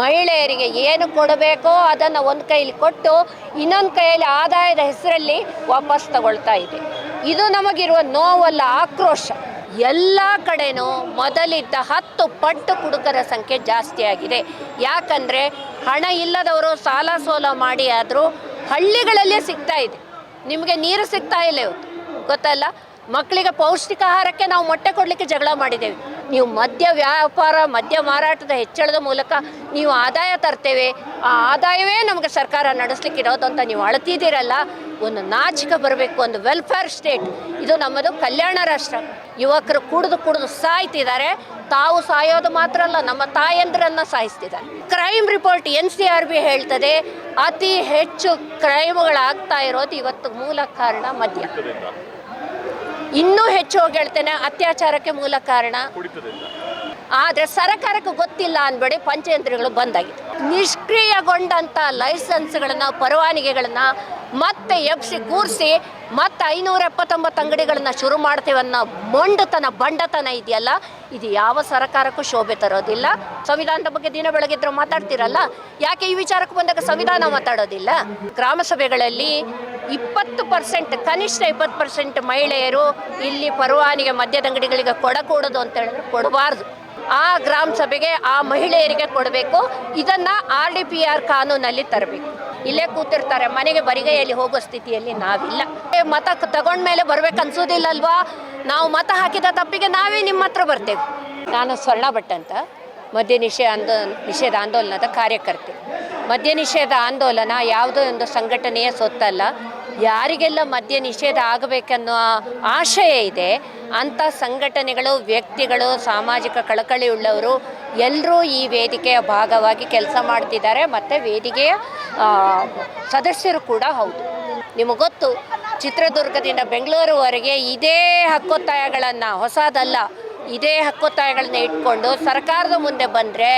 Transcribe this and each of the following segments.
ಮಹಿಳೆಯರಿಗೆ ಏನು ಕೊಡಬೇಕೋ ಅದನ್ನು ಒಂದು ಕೈಯಲ್ಲಿ ಕೊಟ್ಟು ಇನ್ನೊಂದು ಕೈಯಲ್ಲಿ ಆದಾಯದ ಹೆಸರಲ್ಲಿ ವಾಪಸ್ ತಗೊಳ್ತಾ ಇದೆ. ಇದು ನಮಗಿರುವ ನೋವಲ್ಲ, ಆಕ್ರೋಶ. ಎಲ್ಲ ಕಡೆನೂ ಮೊದಲಿದ್ದ ಹತ್ತು ಪಟ್ಟು ಕುಡುಕರ ಸಂಖ್ಯೆ ಜಾಸ್ತಿ ಆಗಿದೆ. ಯಾಕಂದರೆ ಹಣ ಇಲ್ಲದವರು ಸಾಲ ಸೋಲ ಮಾಡಿ ಆದರೂ ಹಳ್ಳಿಗಳಲ್ಲೇ ಸಿಗ್ತಾ ಇದೆ. ನಿಮಗೆ ನೀರು ಸಿಗ್ತಾ ಇಲ್ಲ ಗೊತ್ತಲ್ಲ? ಮಕ್ಕಳಿಗೆ ಪೌಷ್ಟಿಕ ಆಹಾರಕ್ಕೆ ನಾವು ಮೊಟ್ಟೆ ಕೊಡಲಿಕ್ಕೆ ಜಗಳ ಮಾಡಿದ್ದೇವೆ. ನೀವು ಮದ್ಯ ವ್ಯಾಪಾರ, ಮದ್ಯ ಮಾರಾಟದ ಹೆಚ್ಚಳದ ಮೂಲಕ ನೀವು ಆದಾಯ ತರ್ತೇವೆ. ಆ ಆದಾಯವೇ ನಮಗೆ ಸರ್ಕಾರ ನಡೆಸ್ಲಿಕ್ಕೆ ಇರೋದು ಅಂತ ನೀವು ಅಳತಿದ್ದೀರಲ್ಲ. ಒಂದು ನಾಚಿಕ ಬರಬೇಕು, ಒಂದು ವೆಲ್ಫೇರ್ ಸ್ಟೇಟ್ ಇದು ನಮ್ಮದು ಕಲ್ಯಾಣ ರಾಷ್ಟ್ರ. ಯುವಕರು ಕುಡಿದು ಕುಡಿದು ಸಾಯ್ತಿದ್ದಾರೆ. ತಾವು ಸಾಯೋದು ಮಾತ್ರ ಅಲ್ಲ, ನಮ್ಮ ತಾಯಂದ್ರನ್ನ ಸಾಯಿಸ್ತಿದ್ದಾರೆ. Crime report N C R B ಹೇಳ್ತದೆ, ಅತಿ ಹೆಚ್ಚು ಕ್ರೈಮ್ಗಳಾಗ್ತಾ ಇರೋದು ಇವತ್ತು ಮೂಲ ಕಾರಣ ಮದ್ಯ. ಇನ್ನೂ ಹೆಚ್ಚು ಹೋಗಿ ಹೇಳ್ತೇನೆ ಅತ್ಯಾಚಾರಕ್ಕೆ ಮೂಲ ಕಾರಣ. ಆದರೆ ಸರ್ಕಾರಕ್ಕೆ ಗೊತ್ತಿಲ್ಲ ಅನ್ಬೇಡಿ ಪಂಚಯಂತ್ರಿಗಳು ಬಂದಾಗಿದೆ ನಿಷ್ಕ್ರಿಯಗೊಂಡಂಥ ಲೈಸೆನ್ಸ್ಗಳನ್ನು, ಪರವಾನಗಿಗಳನ್ನು ಮತ್ತೆ ಎಬ್ಸಿ ಕೂರಿಸಿ ಮತ್ತೆ ಐನೂರ ಎಪ್ಪತ್ತೊಂಬತ್ತು ಅಂಗಡಿಗಳನ್ನು ಶುರು ಮಾಡ್ತೇವೆ ಅನ್ನೋ ಮೊಂಡತನ, ಬಂಡತನ ಇದೆಯಲ್ಲ, ಇದು ಯಾವ ಸರ್ಕಾರಕ್ಕೂ ಶೋಭೆ ತರೋದಿಲ್ಲ. ಸಂವಿಧಾನದ ಬಗ್ಗೆ ದಿನ ಬೆಳಗಿದ್ರು ಮಾತಾಡ್ತಿರಲ್ಲ? ಯಾಕೆ ಈ ವಿಚಾರಕ್ಕೆ ಬಂದಾಗ ಸಂವಿಧಾನ ಮಾತಾಡೋದಿಲ್ಲ? ಗ್ರಾಮ ಸಭೆಗಳಲ್ಲಿ ಇಪ್ಪತ್ತು ಪರ್ಸೆಂಟ್, ಕನಿಷ್ಠ ಇಪ್ಪತ್ತು ಪರ್ಸೆಂಟ್ ಮಹಿಳೆಯರು ಇಲ್ಲಿ ಪರವಾನಿಗೆ ಮದ್ಯದ ಅಂಗಡಿಗಳಿಗೆ ಕೊಡಕೂಡದು ಅಂತ ಹೇಳಿದ್ರೆ ಕೊಡಬಾರ್ದು. ಆ ಗ್ರಾಮ ಸಭೆಗೆ ಆ ಮಹಿಳೆಯರಿಗೆ ಕೊಡಬೇಕು. ಇದನ್ನು ಆರ್ ಡಿ ಪಿ ಆರ್ ಕಾನೂನಲ್ಲಿ ತರಬೇಕು. ಇಲ್ಲೇ ಕೂತಿರ್ತಾರೆ, ಮನೆಗೆ ಬರಿಗೈಯಲ್ಲಿ ಹೋಗೋ ಸ್ಥಿತಿಯಲ್ಲಿ ನಾವಿಲ್ಲ. ಮತ ತಗೊಂಡ ತಗೊಂಡ್ಮೇಲೆ ಬರ್ಬೇಕು ಅನ್ಸೋದಿಲ್ಲ ಅಲ್ವಾ ನಾವು ಮತ ಹಾಕಿದ ತಪ್ಪಿಗೆ ನಾವೇ ನಿಮ್ಮ ಹತ್ರ ಬರ್ತೇವೆ. ನಾನು ಸ್ವರ್ಣ ಭಟ್ ಅಂತ, ಮದ್ಯ ನಿಷೇಧ ಆಂದೋ ನಿಷೇಧ ಆಂದೋಲನದ ಕಾರ್ಯಕರ್ತೆ. ಮದ್ಯ ನಿಷೇಧ ಆಂದೋಲನ ಯಾವುದೋ ಒಂದು ಸಂಘಟನೆಯ ಸೊತ್ತಲ್ಲ ಯಾರಿಗೆಲ್ಲ ಮದ್ಯ ನಿಷೇಧ ಆಗಬೇಕನ್ನೋ ಆಶಯ ಇದೆ. ಅಂಥ ಸಂಘಟನೆಗಳು, ವ್ಯಕ್ತಿಗಳು, ಸಾಮಾಜಿಕ ಕಳಕಳಿ ಉಳ್ಳವರು ಎಲ್ಲರೂ ಈ ವೇದಿಕೆಯ ಭಾಗವಾಗಿ ಕೆಲಸ ಮಾಡ್ತಿದ್ದಾರೆ. ಮತ್ತು ವೇದಿಕೆಯ ಸದಸ್ಯರು ಕೂಡ ಹೌದು. ನಿಮಗೆ ಗೊತ್ತು, ಚಿತ್ರದುರ್ಗದಿಂದ ಬೆಂಗಳೂರುವರೆಗೆ ಇದೇ ಹಕ್ಕೊತ್ತಾಯಗಳನ್ನು, ಹೊಸದಲ್ಲ, ಇದೇ ಹಕ್ಕೊತ್ತಾಯಗಳನ್ನ ಇಟ್ಕೊಂಡು ಸರ್ಕಾರದ ಮುಂದೆ ಬಂದರೆ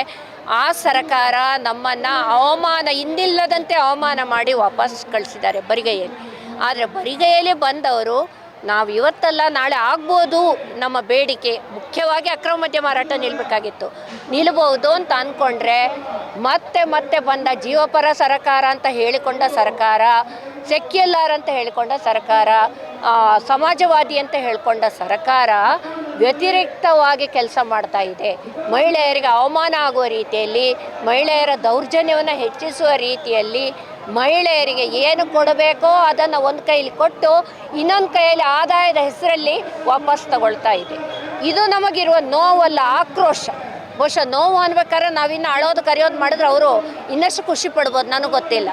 ಆ ಸರಕಾರ ನಮ್ಮನ್ನು ಅವಮಾನ ಹಿಂದಿಲ್ಲದಂತೆ ಅವಮಾನ ಮಾಡಿ ವಾಪಸ್ ಕಳಿಸಿದ್ದಾರೆ ಬರಿಗೈಯಲ್ಲಿ. ಆದರೆ ಬರಿಗೈಯಲ್ಲಿ ಬಂದವರು ನಾವು ಇವತ್ತಲ್ಲ, ನಾಳೆ ಆಗ್ಬೋದು ನಮ್ಮ ಬೇಡಿಕೆ. ಮುಖ್ಯವಾಗಿ ಅಕ್ರಮ ಮದ್ಯ ಮಾರಾಟ ನಿಲ್ಲಬೇಕಾಗಿತ್ತು ನಿಲ್ಲಬಹುದು ಅಂತ ಅಂದ್ಕೊಂಡ್ರೆ ಮತ್ತೆ ಮತ್ತೆ ಬಂದ ಜೀವಪರ ಸರಕಾರ ಅಂತ ಹೇಳಿಕೊಂಡ ಸರ್ಕಾರ, ಸೆಕ್ಯುಲರ್ ಅಂತ ಹೇಳಿಕೊಂಡ ಸರ್ಕಾರ ಸಮಾಜವಾದಿ ಅಂತ ಹೇಳಿಕೊಂಡ ಸರ್ಕಾರ ವ್ಯತಿರಿಕ್ತವಾಗಿ ಕೆಲಸ ಮಾಡ್ತಾ ಇದೆ. ಮಹಿಳೆಯರಿಗೆ ಅವಮಾನ ಆಗುವ ರೀತಿಯಲ್ಲಿ, ಮಹಿಳೆಯರ ದೌರ್ಜನ್ಯವನ್ನು ಹೆಚ್ಚಿಸುವ ರೀತಿಯಲ್ಲಿ ಮಹಿಳೆಯರಿಗೆ ಏನು ಕೊಡಬೇಕೋ ಅದನ್ನು ಒಂದು ಕೈಲಿ ಕೊಟ್ಟು, ಇನ್ನೊಂದು ಕೈಯಲ್ಲಿ ಆದಾಯದ ಹೆಸರಲ್ಲಿ ವಾಪಸ್ ತಗೊಳ್ತಾ ಇದೆ. ಇದು ನಮಗಿರುವ ನೋವಲ್ಲ, ಆಕ್ರೋಶ. ಬಹುಶಃ ನೋವು ಅನ್ಬೇಕಾದ್ರೆ ನಾವಿನ್ನು ಅಳೋದು ಕರೆಯೋದು ಮಾಡಿದ್ರೆ ಅವರು ಇನ್ನಷ್ಟು ಖುಷಿ ಪಡ್ಬೋದು, ನನಗೆ ಗೊತ್ತಿಲ್ಲ.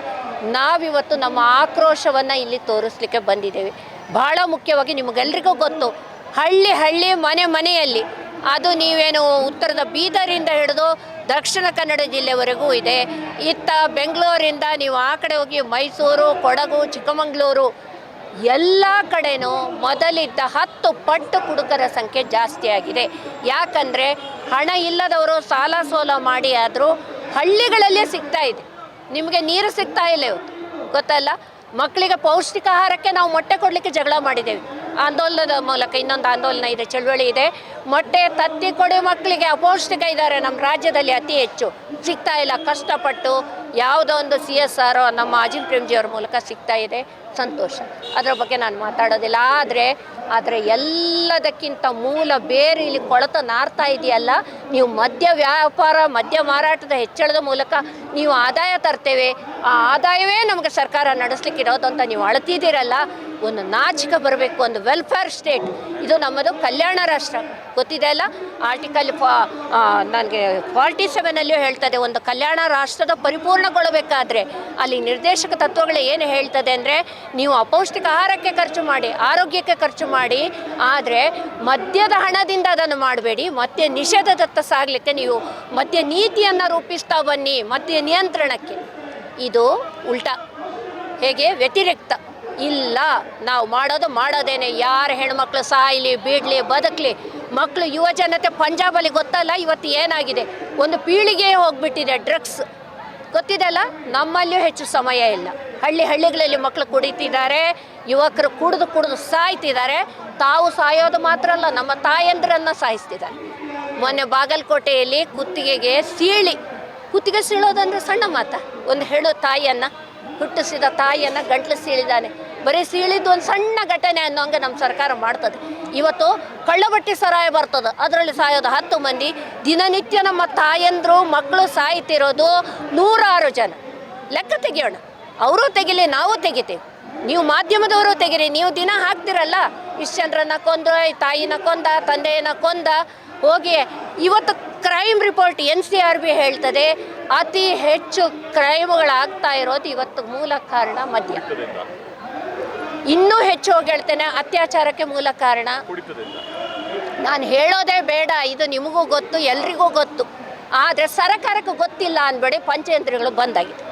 ನಾವಿವತ್ತು ನಮ್ಮ ಆಕ್ರೋಶವನ್ನು ಇಲ್ಲಿ ತೋರಿಸ್ಲಿಕ್ಕೆ ಬಂದಿದ್ದೇವೆ. ಬಹಳ ಮುಖ್ಯವಾಗಿ ನಿಮಗೆಲ್ರಿಗೂ ಗೊತ್ತು ಹಳ್ಳಿ ಹಳ್ಳಿ ಮನೆ ಮನೆಯಲ್ಲಿ. ಅದು ನೀವೇನು ಉತ್ತರದ ಬೀದರಿಂದ ಹಿಡಿದು ದಕ್ಷಿಣ ಕನ್ನಡ ಜಿಲ್ಲೆವರೆಗೂ ಇದೆ. ಇತ್ತ ಬೆಂಗಳೂರಿಂದ ನೀವು ಆ ಕಡೆ ಹೋಗಿ ಮೈಸೂರು, ಕೊಡಗು, ಚಿಕ್ಕಮಗಳೂರು ಎಲ್ಲ ಕಡೆನೂ ಮೊದಲಿದ್ದ ಹತ್ತು ಪಟ್ಟು ಕುಡುಕರ ಸಂಖ್ಯೆ ಜಾಸ್ತಿ ಆಗಿದೆ. ಯಾಕಂದರೆ ಹಣ ಇಲ್ಲದವರು ಸಾಲ ಸೋಲ ಮಾಡಿ ಆದರೂ ಹಳ್ಳಿಗಳಲ್ಲೇ ಸಿಗ್ತಾ ಇದೆ. ನಿಮಗೆ ನೀರು ಸಿಗ್ತಾ ಇಲ್ಲ ಇವತ್ತು. ಗೊತ್ತಲ್ಲ? ಮಕ್ಕಳಿಗೆ ಪೌಷ್ಟಿಕ ಆಹಾರಕ್ಕೆ ನಾವು ಮೊಟ್ಟೆ ಕೊಡಲಿಕ್ಕೆ ಜಗಳ ಮಾಡಿದ್ದೇವೆ. ಆಂದೋಲನದ ಮೂಲಕ ಇನ್ನೊಂದು ಆಂದೋಲನ ಇದೆ, ಚಳುವಳಿ ಇದೆ. ಮೊಟ್ಟೆ ತತ್ತಿ ಕೊಡಿ ಮಕ್ಕಳಿಗೆ ಅಪೌಷ್ಟಿಕ ಇದ್ದಾರೆ. ನಮ್ಮ ರಾಜ್ಯದಲ್ಲಿ ಅತಿ ಹೆಚ್ಚು. ಸಿಗ್ತಾ ಇಲ್ಲ. ಕಷ್ಟಪಟ್ಟು ಯಾವುದೋ ಒಂದು ಸಿ ಎಸ್ ಆರ್ ನಮ್ಮ ಅಜಿನ್ ಪ್ರೇಮ್ಜಿಯವ್ರ ಮೂಲಕ ಸಿಗ್ತಾ ಇದೆ. ಸಂತೋಷ. ಅದರ ಬಗ್ಗೆ ನಾನು ಮಾತಾಡೋದಿಲ್ಲ. ಆದರೆ ಆದರೆ ಎಲ್ಲದಕ್ಕಿಂತ ಮೂಲ ಬೇರೆ ಇಲ್ಲಿ ಕೊಳತ ನಾರ್ತಾ ಇದೆಯಲ್ಲ, ನೀವು ಮದ್ಯ ವ್ಯಾಪಾರ, ಮದ್ಯ ಮಾರಾಟದ ಹೆಚ್ಚಳದ ಮೂಲಕ ನೀವು ಆದಾಯ ತರ್ತೇವೆ. ಆ ಆದಾಯವೇ ನಮಗೆ ಸರ್ಕಾರ ನಡೆಸ್ಲಿಕ್ಕೆ ಇರೋದು ಅಂತ ನೀವು ಅಳತಿದ್ದೀರಲ್ಲ. ಒಂದು ನಾಚಿಕೆ ಬರಬೇಕು, ಒಂದು ವೆಲ್ಫೇರ್ ಸ್ಟೇಟ್ ಇದು ನಮ್ಮದು ಕಲ್ಯಾಣ ರಾಷ್ಟ್ರ. ಗೊತ್ತಿದೆ ಅಲ್ಲ? ಆರ್ಟಿಕಲ್ ಫಾ ನನಗೆ ಫಾರ್ಟಿ ಸೆವೆನಲ್ಲಿಯೂ ಹೇಳ್ತದೆ. ಒಂದು ಕಲ್ಯಾಣ ರಾಷ್ಟ್ರದ ಪರಿಪೂರ್ಣಗೊಳ್ಳಬೇಕಾದ್ರೆ ಅಲ್ಲಿ ನಿರ್ದೇಶಕ ತತ್ವಗಳು ಏನು ಹೇಳ್ತದೆ ಅಂದರೆ ನೀವು ಅಪೌಷ್ಟಿಕ ಆಹಾರಕ್ಕೆ ಖರ್ಚು ಮಾಡಿ, ಆರೋಗ್ಯಕ್ಕೆ ಖರ್ಚು ಮಾಡಿ, ಆದರೆ ಮದ್ಯದ ಹಣದಿಂದ ಅದನ್ನು ಮಾಡಬೇಡಿ. ಮತ್ತೆ ನಿಷೇಧದತ್ತ ಸಾಗಲಿಕ್ಕೆ ನೀವು ಮದ್ಯ ನೀತಿಯನ್ನು ರೂಪಿಸ್ತಾ ಬನ್ನಿ, ಮದ್ಯ ನಿಯಂತ್ರಣಕ್ಕೆ. ಇದು ಉಲ್ಟಾ. ಹೇಗೆ? ವ್ಯತಿರಿಕ್ತ. ಇಲ್ಲ, ನಾವು ಮಾಡೋದು ಮಾಡೋದೇನೆ. ಯಾರ ಹೆಣ್ಮಕ್ಳು ಸಾಯಲಿ, ಬೀಡಲಿ, ಬದುಕಲಿ ಮಕ್ಕಳು, ಯುವ ಜನತೆ ಪಂಜಾಬಲ್ಲಿ ಗೊತ್ತಲ್ಲ, ಇವತ್ತು ಏನಾಗಿದೆ? ಒಂದು ಪೀಳಿಗೆ ಹೋಗ್ಬಿಟ್ಟಿದೆ ಡ್ರಗ್ಸ್. ಗೊತ್ತಿದೆ ಅಲ್ಲ ನಮ್ಮಲ್ಲಿಯೂ ಹೆಚ್ಚು ಸಮಯ ಇಲ್ಲ. ಹಳ್ಳಿ ಹಳ್ಳಿಗಳಲ್ಲಿ ಮಕ್ಕಳು ಕುಡಿತಿದ್ದಾರೆ, ಯುವಕರು ಕುಡಿದು ಕುಡಿದು ಸಾಯ್ತಿದ್ದಾರೆ. ತಾವು ಸಾಯೋದು ಮಾತ್ರ ಅಲ್ಲ, ನಮ್ಮ ತಾಯಂದ್ರನ್ನ ಸಾಯಿಸ್ತಿದ್ದಾರೆ. ಮೊನ್ನೆ ಬಾಗಲಕೋಟೆಯಲ್ಲಿ ಕುತ್ತಿಗೆಗೆ ಸೀಳಿ. ಕುತ್ತಿಗೆ ಸೀಳೋದಂದ್ರೆ ಸಣ್ಣ ಮಾತ. ಒಂದು ಹೇಳೋ ತಾಯಿಯನ್ನ, ಹುಟ್ಟಿಸಿದ ತಾಯಿಯನ್ನ ಗಂಟ್ಲು ಸೀಳಿದಾನೆ ಬರೀ ಸೀಳಿದ್ದು ಒಂದು ಸಣ್ಣ ಘಟನೆ ಅನ್ನೋಂಗೆ ನಮ್ಮ ಸರ್ಕಾರ ಮಾಡ್ತದೆ. ಇವತ್ತು ಕಳ್ಳಬಟ್ಟಿ ಸರಾಯ ಬರ್ತದೆ. ಅದರಲ್ಲಿ ಸಾಯೋದು ಹತ್ತು ಮಂದಿ. ದಿನನಿತ್ಯ ನಮ್ಮ ತಾಯಂದರು ಮಕ್ಕಳು ಸಾಯ್ತಿರೋದು ನೂರಾರು ಜನ. ಲೆಕ್ಕ ತೆಗಿಯೋಣ. ಅವರು ತೆಗಿಲಿ, ನಾವು ತೆಗಿತೀವಿ. ನೀವು ಮಾಧ್ಯಮದವರು ತೆಗಿರಿ. ನೀವು ದಿನ ಹಾಕ್ತಿರಲ್ಲ. ಇಷ್ಟು ಜನರನ್ನ ಕೊಂದ ತಾಯಿನ ಕೊಂದ, ತಂದೆಯನ್ನ ಕೊಂದ. ಹೋಗಿ ಇವತ್ತು crime report N C R B ಹೇಳ್ತದೆ. ಅತಿ ಹೆಚ್ಚು ಕ್ರೈಮ್ಗಳಾಗ್ತಾ ಇರೋದು ಇವತ್ತು ಮೂಲ ಕಾರಣ ಮದ್ಯ. ಇನ್ನೂ ಹೆಚ್ಚು ಹೋಗಿ ಹೇಳ್ತೇನೆ ಅತ್ಯಾಚಾರಕ್ಕೆ ಮೂಲ ಕಾರಣ. ನಾನು ಹೇಳೋದೇ ಬೇಡ. ಇದು ನಿಮಗೂ ಗೊತ್ತು, ಎಲ್ರಿಗೂ ಗೊತ್ತು. ಆದರೆ ಸರ್ಕಾರಕ್ಕೆ ಗೊತ್ತಿಲ್ಲ ಅನ್ಬೇಡಿ ಪಂಚಯಂತ್ರಿಗಳು ಬಂದಾಗಿದೆ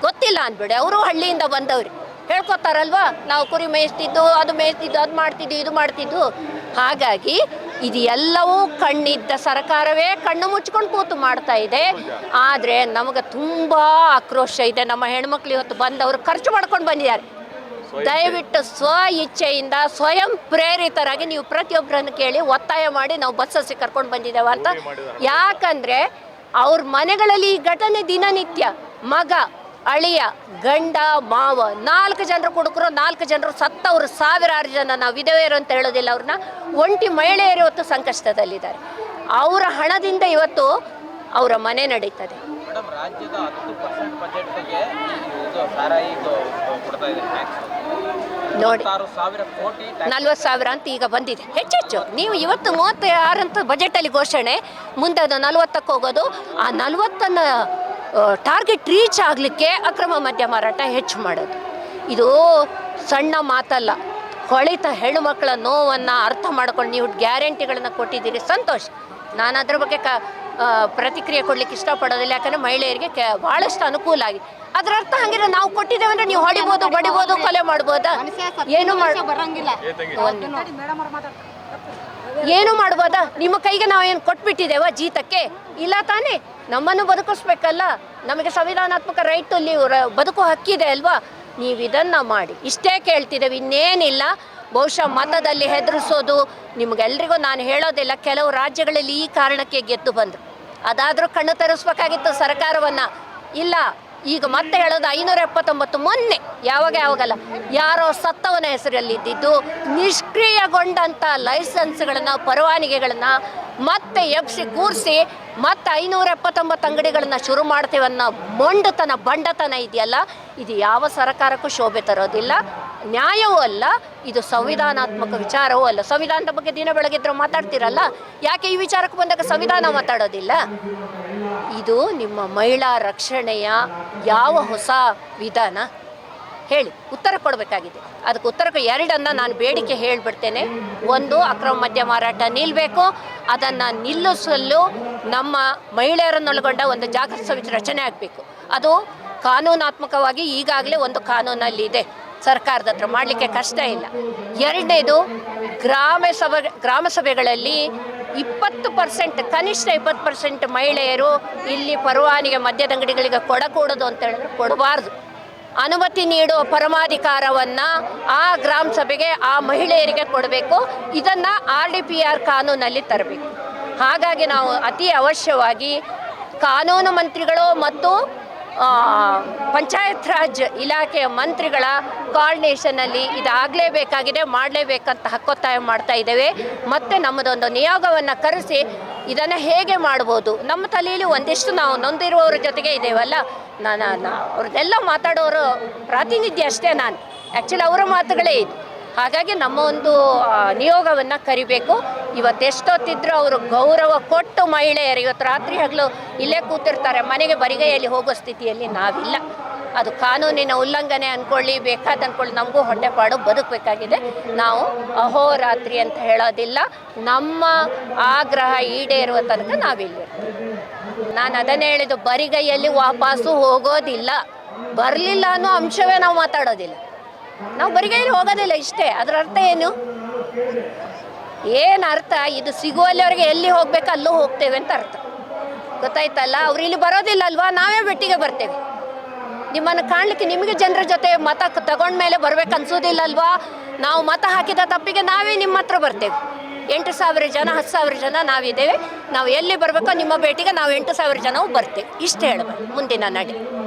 ಗೊತ್ತಿಲ್ಲ ಅನ್ಬೇಡಿ ಅವರು ಹಳ್ಳಿಯಿಂದ ಬಂದವ್ರಿ. ಹೇಳ್ಕೊತಾರಲ್ವಾ? ನಾವು ಕುರಿ ಮೇಯಿಸ್ತಿದ್ದು, ಅದು ಮೇಯಿಸ್ತಿದ್ದು, ಅದು ಮಾಡ್ತಿದ್ದು, ಇದು ಮಾಡ್ತಿದ್ದು. ಹಾಗಾಗಿ ಇದು ಎಲ್ಲವೂ ಕಣ್ಣಿದ್ದ ಸರ್ಕಾರವೇ ಕಣ್ಣು ಮುಚ್ಕೊಂಡು ಕೂತು ಮಾಡ್ತಾ ಇದೆ. ಆದರೆ ನಮಗೆ ತುಂಬ ಆಕ್ರೋಶ ಇದೆ. ನಮ್ಮ ಹೆಣ್ಮಕ್ಳು ಇವತ್ತು ಬಂದವರು ಖರ್ಚು ಮಾಡ್ಕೊಂಡು ಬಂದಿದ್ದಾರೆ. ದಯವಿಟ್ಟು ಸ್ವ ಇಚ್ಛೆಯಿಂದ ಸ್ವಯಂ ಪ್ರೇರಿತರಾಗಿ ನೀವು ಪ್ರತಿಯೊಬ್ಬರನ್ನು ಕೇಳಿ ಒತ್ತಾಯ ಮಾಡಿ ನಾವು ಬಸ್ಸಸ್ಸಿ ಕರ್ಕೊಂಡು ಬಂದಿದ್ದೇವೆ ಅಂತ. ಯಾಕಂದ್ರೆ ಅವ್ರ ಮನೆಗಳಲ್ಲಿ ಈ ಘಟನೆ ದಿನನಿತ್ಯ. ಮಗ ಅಳಿಯ ಗಂಡ ಮಾವ ನಾಲ್ಕು ಜನರು ಕುಡುಕರು ನಾಲ್ಕು ಜನರು ಸತ್ತವರು ಸಾವಿರಾರು ಜನ ನಾವು ವಿಧವೆಯರು ಅಂತ ಹೇಳೋದಿಲ್ಲ ಅವ್ರನ್ನ. ಒಂಟಿ ಮಹಿಳೆಯರು ಇವತ್ತು ಸಂಕಷ್ಟದಲ್ಲಿದ್ದಾರೆ. ಅವರ ಹಣದಿಂದ ಇವತ್ತು ಅವರ ಮನೆ ನಡೀತದೆ. ರಾಜ್ಯದ ಹತ್ತು ಪರ್ಸೆಂಟ್ ಬಜೆಟ್ಗೆ ಸಾರಾಯಿ ಕೊಡ್ತಾ ಇದೆ ನೋಡಿ. ನಲ್ವತ್ತು ಸಾವಿರ ಅಂತ ಈಗ ಬಂದಿದೆ. ಹೆಚ್ಚೆಚ್ಚು. ನೀವು ಇವತ್ತು ಮೂವತ್ತ ಆರಂತ ಬಜೆಟಲ್ಲಿ ಘೋಷಣೆ ಮುಂದೆ ಅದು ನಲ್ವತ್ತಕ್ಕೆ ಹೋಗೋದು. ಆ ನಲ್ವತ್ತನ್ನು ಟಾರ್ಗೆಟ್ ರೀಚ್ ಆಗಲಿಕ್ಕೆ ಅಕ್ರಮ ಮದ್ಯ ಮಾರಾಟ ಹೆಚ್ಚು ಮಾಡೋದು. ಇದು ಸಣ್ಣ ಮಾತಲ್ಲ. ಕೊಳಿತ ಹೆಣ್ಣುಮಕ್ಕಳ ನೋವನ್ನು ಅರ್ಥ ಮಾಡ್ಕೊಂಡು ನೀವು ಗ್ಯಾರಂಟಿಗಳನ್ನು ಕೊಟ್ಟಿದ್ದೀರಿ. ಸಂತೋಷ ನಾನು ಅದ್ರ ಬಗ್ಗೆ ಕ ಪ್ರತಿಕ್ರಿಯೆ ಕೊಡ್ಲಿಕ್ಕೆ ಇಷ್ಟಪಡೋದಿಲ್ಲ ಯಾಕಂದರೆ ಮಹಿಳೆಯರಿಗೆ ಬಹಳಷ್ಟು ಭಾಳಷ್ಟು ಅನುಕೂಲ ಆಗಿ. ಅದರ ಅರ್ಥ ಹಂಗಿದ್ರೆ ನಾವು ಕೊಟ್ಟಿದ್ದೇವೆ ಅಂದ್ರೆ ನೀವು ಹೊಡಿಬೋದು ಬಡಿಬಹುದು ಕೊಲೆ ಮಾಡ್ಬೋದಾ? ಏನು ಮಾಡಿ ಏನು ಮಾಡ್ಬೋದಾ? ನಿಮ್ಮ ಕೈಗೆ ನಾವು ಏನು ಕೊಟ್ಬಿಟ್ಟಿದ್ದೇವ ಜೀತಕ್ಕೆ? ಇಲ್ಲ ತಾನೇ. ನಮ್ಮನ್ನು ಬದುಕಿಸ್ಬೇಕಲ್ಲ. ನಮಗೆ ಸಂವಿಧಾನಾತ್ಮಕ ರೈಟ್ ಬದುಕು ಹಕ್ಕಿದೆ ಅಲ್ವಾ? ನೀವು ಇದನ್ನ ಮಾಡಿ. ಇಷ್ಟೇ ಕೇಳ್ತಿದ್ದೇವೆ ಇನ್ನೇನಿಲ್ಲ. ಬಹುಶಃ ಮತದಲ್ಲಿ ಹೆದರಿಸೋದು ನಿಮಗೆಲ್ರಿಗೂ ನಾನು ಹೇಳೋದಿಲ್ಲ. ಕೆಲವು ರಾಜ್ಯಗಳಲ್ಲಿ ಈ ಕಾರಣಕ್ಕೆ ಗೆದ್ದು ಬಂದರು. ಅದಾದರೂ ಕಣ್ಣು ತರಿಸ್ಬೇಕಾಗಿತ್ತು ಸರ್ಕಾರವನ್ನು. ಇಲ್ಲ, ಈಗ ಮತ್ತೆ ಹೇಳೋದು ಐನೂರ ಎಪ್ಪತ್ತೊಂಬತ್ತು ಮೊನ್ನೆ. ಯಾವಾಗ ಯಾವಾಗಲ್ಲ. ಯಾರೋ ಸತ್ತವನ ಹೆಸರಲ್ಲಿದ್ದಿದ್ದು ನಿಷ್ಕ್ರಿಯಗೊಂಡಂಥ ಲೈಸೆನ್ಸ್ಗಳನ್ನು, ಪರವಾನಿಗೆಗಳನ್ನು ಮತ್ತೆ ಎಬ್ಸಿ ಕೂರಿಸಿ ಐನೂರ ಎಪ್ಪತ್ತೊಂಬತ್ತು ಅಂಗಡಿಗಳನ್ನ ಶುರು ಮಾಡ್ತೀವನ್ನೋ ಮೊಂಡತನ, ಬಂಡತನ ಇದೆಯಲ್ಲ, ಇದು ಯಾವ ಸರ್ಕಾರಕ್ಕೂ ಶೋಭೆ ತರೋದಿಲ್ಲ. ನ್ಯಾಯವೂ ಅಲ್ಲ, ಇದು ಸಂವಿಧಾನಾತ್ಮಕ ವಿಚಾರವೂ ಅಲ್ಲ. ಸಂವಿಧಾನದ ಬಗ್ಗೆ ದಿನ ಬೆಳಗಿದ್ರು ಮಾತಾಡ್ತಿರಲ್ಲ? ಯಾಕೆ ಈ ವಿಚಾರಕ್ಕೆ ಬಂದಾಗ ಸಂವಿಧಾನ ಮಾತಾಡೋದಿಲ್ಲ? ಇದು ನಿಮ್ಮ ಮಹಿಳಾ ರಕ್ಷಣೆಯ ಯಾವ ಹೊಸ ವಿಧಾನ? ಹೇಳಿ, ಉತ್ತರ ಕೊಡಬೇಕಾಗಿದೆ. ಅದಕ್ಕೆ ಉತ್ತರಕ್ಕೆ ಎರಡನ್ನ ನಾನು ಬೇಡಿಕೆ ಹೇಳಿಬಿಡ್ತೇನೆ. ಒಂದು, ಅಕ್ರಮ ಮದ್ಯ ಮಾರಾಟ ನಿಲ್ಲಬೇಕು ಅದನ್ನು ನಿಲ್ಲಿಸಲು ನಮ್ಮ ಮಹಿಳೆಯರನ್ನೊಳಗೊಂಡ ಒಂದು ಜಾಗೃತ ಸಮಿತಿ ರಚನೆ ಆಗಬೇಕು. ಅದು ಕಾನೂನಾತ್ಮಕವಾಗಿ ಈಗಾಗಲೇ ಒಂದು ಕಾನೂನಲ್ಲಿದೆ. ಸರ್ಕಾರದ ಹತ್ರ ಮಾಡಲಿಕ್ಕೆ ಕಷ್ಟ ಇಲ್ಲ. ಎರಡನೇದು, ಗ್ರಾಮ ಸಭೆ, ಗ್ರಾಮ ಸಭೆಗಳಲ್ಲಿ ಇಪ್ಪತ್ತು ಪರ್ಸೆಂಟ್, ಕನಿಷ್ಠ ಇಪ್ಪತ್ತು ಪರ್ಸೆಂಟ್ ಮಹಿಳೆಯರು ಇಲ್ಲಿ ಪರವಾನಿಗೆ ಮದ್ಯದ ಅಂಗಡಿಗಳಿಗೆ ಕೊಡಕೂಡದು ಅಂತ ಹೇಳಿದ್ರೆ ಕೊಡಬಾರ್ದು. ಅನುಮತಿ ನೀಡುವ ಪರಮಾಧಿಕಾರವನ್ನು ಆ ಗ್ರಾಮ ಸಭೆಗೆ ಆ ಮಹಿಳೆಯರಿಗೆ ಕೊಡಬೇಕು. ಇದನ್ನು ಆರ್ ಡಿ ಪಿ ಆರ್ ಕಾನೂನಲ್ಲಿ ತರಬೇಕು. ಹಾಗಾಗಿ ನಾವು ಅತಿ ಅವಶ್ಯವಾಗಿ ಕಾನೂನು ಮಂತ್ರಿಗಳು ಮತ್ತು ಪಂಚಾಯತ್ ರಾಜ್ ಇಲಾಖೆಯ ಮಂತ್ರಿಗಳ ಕೋಆರ್ಡಿನೇಷನಲ್ಲಿ ಇದಾಗಲೇಬೇಕಾಗಿದೆ, ಮಾಡಲೇಬೇಕಂತ ಹಕ್ಕೊತ್ತಾಯ ಮಾಡ್ತಾ ಇದ್ದೇವೆ. ಮತ್ತು ನಮ್ಮದೊಂದು ನಿಯೋಗವನ್ನು ಕರೆಸಿ ಇದನ್ನು ಹೇಗೆ ಮಾಡ್ಬೋದು? ನಮ್ಮ ತಲೆಯಲ್ಲಿ ಒಂದಿಷ್ಟು ನಾವು ನೊಂದಿರುವವ್ರ ಜೊತೆಗೆ ಇದ್ದೇವಲ್ಲ? ನಾನು ಅವ್ರದ್ದೆಲ್ಲ ಮಾತಾಡೋರು ಪ್ರಾತಿನಿಧ್ಯ ಅಷ್ಟೇ ನಾನು. ಆ್ಯಕ್ಚುಲಿ ಅವರ ಮಾತುಗಳೇ ಇದು. ಹಾಗಾಗಿ ನಮ್ಮ ಒಂದು ನಿಯೋಗವನ್ನು ಕರಿಬೇಕು. ಇವತ್ತೆಷ್ಟೊತ್ತಿದ್ರು ಅವರು ಗೌರವ ಕೊಟ್ಟು ಮಹಿಳೆಯರು ಇವತ್ತು ರಾತ್ರಿ ಹಗಲು ಇಲ್ಲೇ ಕೂತಿರ್ತಾರೆ. ಮನೆಗೆ ಬರಿಗೈಯಲ್ಲಿ ಹೋಗೋ ಸ್ಥಿತಿಯಲ್ಲಿ ನಾವಿಲ್ಲ. ಅದು ಕಾನೂನಿನ ಉಲ್ಲಂಘನೆ ಅಂದ್ಕೊಳ್ಳಿ ಬೇಕಾದ ಅಂದ್ಕೊಳ್ಳಿ ನಮಗೂ ಹೊಟ್ಟೆಪಾಡು ಬದುಕಬೇಕಾಗಿದೆ. ನಾವು ಅಹೋರಾತ್ರಿ ಅಂತ ಹೇಳೋದಿಲ್ಲ, ನಮ್ಮ ಆಗ್ರಹ ಈಡೇರುವ ತನಕ ನಾವಿಲ್ಲಿ. ನಾನು ಅದನ್ನೇ ಹೇಳಿದ್ದು, ಬರಿಗೈಯಲ್ಲಿ ವಾಪಸ್ಸು ಹೋಗೋದಿಲ್ಲ. ಬರಲಿಲ್ಲ ಅನ್ನೋ ಅಂಶವೇ ನಾವು ಮಾತಾಡೋದಿಲ್ಲ. ನಾವು ಬರಿಗೈಯಲ್ಲಿ ಹೋಗೋದಿಲ್ಲ ಇಷ್ಟೇ, ಅದರ ಅರ್ಥ ಏನು? ಏನು ಅರ್ಥ? ಇದು ಸಿಗುವಲ್ಲಿವರೆಗೆ ಎಲ್ಲಿ ಹೋಗ್ಬೇಕು, ಅಲ್ಲೂ ಹೋಗ್ತೇವೆ ಅಂತ ಅರ್ಥ. ಗೊತ್ತಾಯ್ತಲ್ಲ? ಅವ್ರು ಇಲ್ಲಿ ಬರೋದಿಲ್ಲ ಅಲ್ವಾ? ನಾವೇ ಬೆಟ್ಟಿಗೆ ಬರ್ತೇವೆ. ನಿಮ್ಮನ್ನು ಕಾಣಲಿಕ್ಕೆ ನಿಮಗೆ ಜನರ ಜೊತೆ ಮತ ತಗೊಂಡ ಮೇಲೆ ಬರಬೇಕು ಅನ್ಸೋದಿಲ್ಲಲ್ವಾ? ನಾವು ಮತ ಹಾಕಿದ ತಪ್ಪಿಗೆ ನಾವೇ ನಿಮ್ಮ ಹತ್ರ ಬರ್ತೇವೆ. ಎಂಟು ಸಾವಿರ ಜನ, ಹತ್ತು ಸಾವಿರ ಜನ ನಾವಿದ್ದೇವೆ. ನಾವು ಎಲ್ಲಿ ಬರಬೇಕೋ ನಿಮ್ಮ ಭೇಟಿಗೆ ನಾವು ಎಂಟು ಸಾವಿರ ಜನವು ಬರ್ತೇವೆ. ಇಷ್ಟು ಹೇಳಬೇಕು ಮುಂದಿನ ನಡೆ.